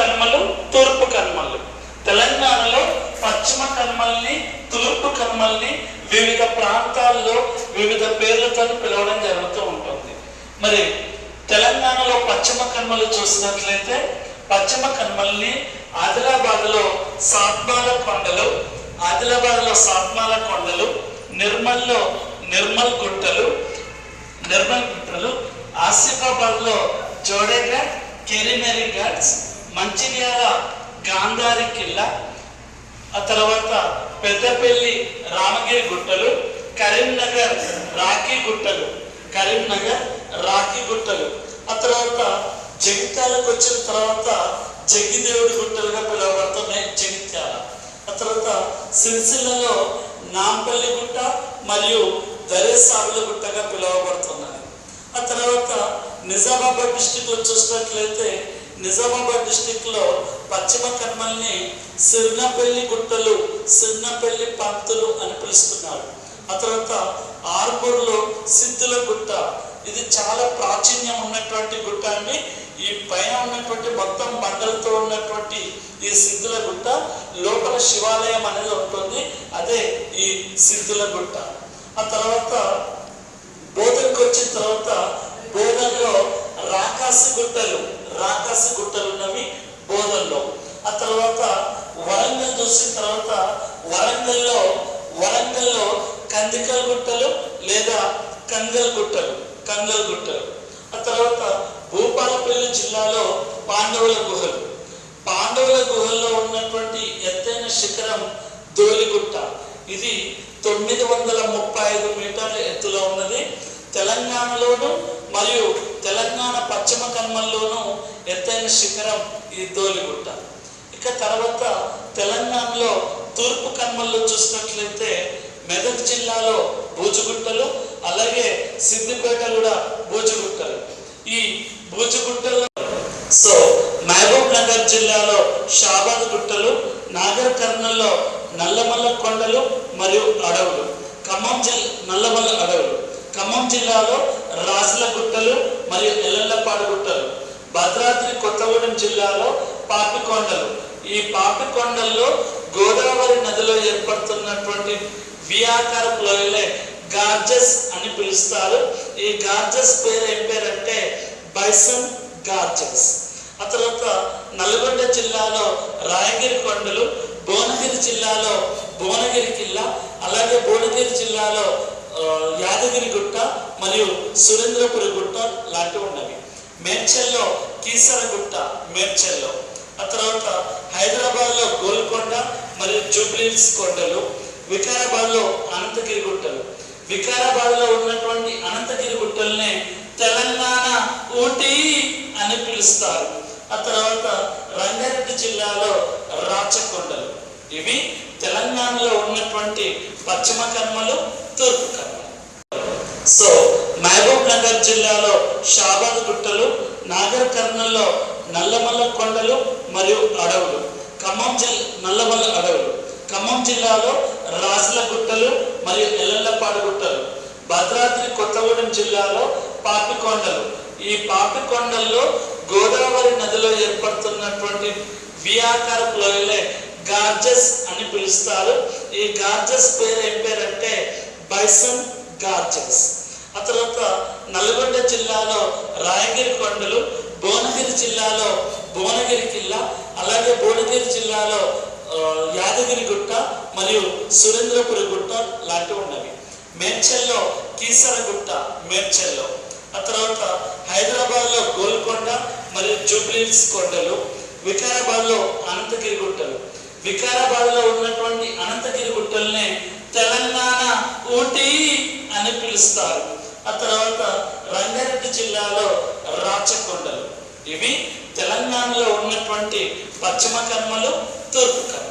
కనుమలు తూర్పు కనుమలు తెలంగాణలో పశ్చిమ కనుమల్ని తూర్పు కనుమల్ని వివిధ ప్రాంతాల్లో వివిధ పేర్లతో పిలవడం జరుగుతూ ఉంటుంది. మరి తెలంగాణలో పశ్చిమ కనుమలు చూసినట్లయితే పశ్చిమ కనుమల్ని ఆదిలాబాద్లో సాత్మాల కొండలు ఆదిలాబాద్లో సాత్మాల కొండలు నిర్మల్లో నిర్మల్ గుట్టలు నిర్మల్ గుట్టలు ఆసిఫాబాద్లో జోడేఘాట్ కెరీమెరీ ఘాట్స్ మంచిర్యాల గాంధారి కిల్లా ఆ తర్వాత పెద్దపల్లి రామగిరి గుట్టలు కరీంనగర్ రాఖీ గుట్టలు కరీంనగర్ రాఖీ గుట్టలు. ఆ తర్వాత జగిత్యాలకు వచ్చిన తర్వాత జగ్గిదేవుడి గుట్టలుగా పిలువబడుతున్నాయి జగిత్యాల. ఆ తర్వాత సిరిసిల్లలో నాంపల్లి గుట్ట మరియు దరేసాగుల గుట్టగా పిలువబడుతున్నాయి. ఆ తర్వాత నిజామాబాద్ డిస్టిక్లో చూసినట్లయితే నిజామాబాద్ డిస్టిక్లో పశ్చిమ కర్మల్ని సిర్నపల్లి గుట్టలు సిర్నపల్లి పంతులు అని పిలుస్తున్నారు. ఆ తర్వాత ఆర్మూర్లో సిద్ధుల గుట్ట. ఇది చాలా ప్రాచీన్యం ఉన్నటువంటి గుట్ట అండి. ఈ పైన ఉన్నటువంటి మొత్తం బండలతో ఉన్నటువంటి ఈ సిద్ధుల గుట్ట లోపల శివాలయం అనేది ఉంటుంది. అదే ఈ సిద్ధుల గుట్ట. ఆ తర్వాత బోధనకు వచ్చిన తర్వాత బోధనలో రాకాసి గుట్టలు. రాకాసి గుట్టలు ఉన్నవి బోధనలో ఆ తర్వాత వరంగల్ చూసిన తర్వాత వరంగల్లో వరంగల్లో కందికల్ గుట్టలు లేదా కంగల్ గుట్టలు కంగల్ గుట్టలు. ఆ తర్వాత భూపాలపల్లి జిల్లాలో పాండవుల గుహలు. పాండవుల గుహల్లో ఉన్నటువంటి ఎత్తైన శిఖరం దోలిగుట్ట ఇది తొమ్మిది వందల ముప్పై ఐదు మీటర్ల ఎత్తులో ఉన్నది. తెలంగాణలోను మరియు తెలంగాణ పశ్చిమ కన్మల్లోనూ ఎత్తైన శిఖరం ఈ దోలిగుట్ట ఇక తర్వాత తెలంగాణలో తూర్పు కన్మల్లో చూసినట్లయితే మెదక్ జిల్లాలో బూజుగుట్టలు అలాగే సిద్దిపేట కూడా బూజుగుట్టలు. ఈ బూజుగుట్టలో సో మహబూబ్ నగర్ జిల్లాలో షాబాద్ గుట్టలు నాగర్ కర్నల్లో నల్లమల్ల కొండలు మరియు అడవులు. ఖమ్మం జిల్లా నల్లమల్ల అడవులు. ఖమ్మం జిల్లాలో రాజుల గుట్టలు మరియు ఎల్లపాడు గుట్టలు. భద్రాద్రి కొత్తగూడెం జిల్లాలో పాపికొండలు. ఈ పాపికొండల్లో గోదావరి నదిలో ఏర్పడుతున్నటువంటి వియాకార లోయలే గార్జెస్ అని పిలుస్తారు. ఈ గార్జెస్ పేరు ఏం పేరంటే బైసన్ గార్జెస్. ఆ తర్వాత నల్గొండ జిల్లాలో రాయగిరి కొండలు భువనగిరి జిల్లాలో భువనగిరి కిల్లా అలాగే భువనగిరి జిల్లాలో యాదగిరి గుట్ట మరియు సురేంద్రపురి గుట్ట లాంటివి ఉన్నవి. మేడ్చల్లో కీసరగుట్ట మేడ్చల్లో. ఆ తర్వాత హైదరాబాద్లో గోల్కొండ మరియు జూబ్లీహిల్స్ కొండలు వికారాబాద్లో అనంతగిరి గుట్టలు. వికారాబాద్లో ఉన్నటువంటి అనంతగిరి గుట్టలనే తెలంగాణ ఊటీ అని పిలుస్తారు. ఆ తర్వాత రంగారెడ్డి జిల్లాలో రాచకొండలు. ఇవి తెలంగాణలో ఉన్నటువంటి పశ్చిమ కర్మలు తూర్పు కర్మలు. సో నగర్ జిల్లాలో షాబాద్ గుట్టలు నాగర్ కర్నల్లో నల్లమల్ల కొండలు మరియు అడవులు. ఖమ్మం జిల్లా నల్లమల్ల అడవులు. ఖమ్మం జిల్లాలో రాజుల గుట్టలు మరియు ఎల్లెల్లపాడు గుట్టలు. భద్రాద్రి కొత్తగూడెం జిల్లాలో పాపికొండలు. ఈ పాపికొండల్లో గోదావరి నదిలో ఏర్పడుతున్నటువంటి వియాకార లోయలే గార్జెస్ అని పిలుస్తారు. ఈ గార్జెస్ పేరు ఏం పేరంటే బైసన్ గార్జెస్. ఆ తర్వాత నల్గొండ జిల్లాలో రాయగిరి కొండలు భువనగిరి జిల్లాలో భువనగిరి కిల్లా అలాగే భువనగిరి జిల్లాలో యాదగిరి గుట్ట మరియు సురేంద్రపురి గుట్ట లాంటివి ఉన్నవి. మేడ్చల్లో కీసర గుట్ట మేడ్చల్లో. ఆ తర్వాత హైదరాబాద్లో గోల్కొండ మరియు జూబ్లీస్ కొండలు వికారాబాద్లో అనంతగిరి గుట్టలు. వికారాబాద్లో ఉన్నటువంటి అనంతగిరి గుట్టలనే తెలంగాణ ఊటీ అని పిలుస్తారు. ఆ తర్వాత జిల్లాలో రాచకొండలు. ఇవి తెలంగాణలో ఉన్నటువంటి పశ్చిమ కర్మలు తూర్పు కర్మలు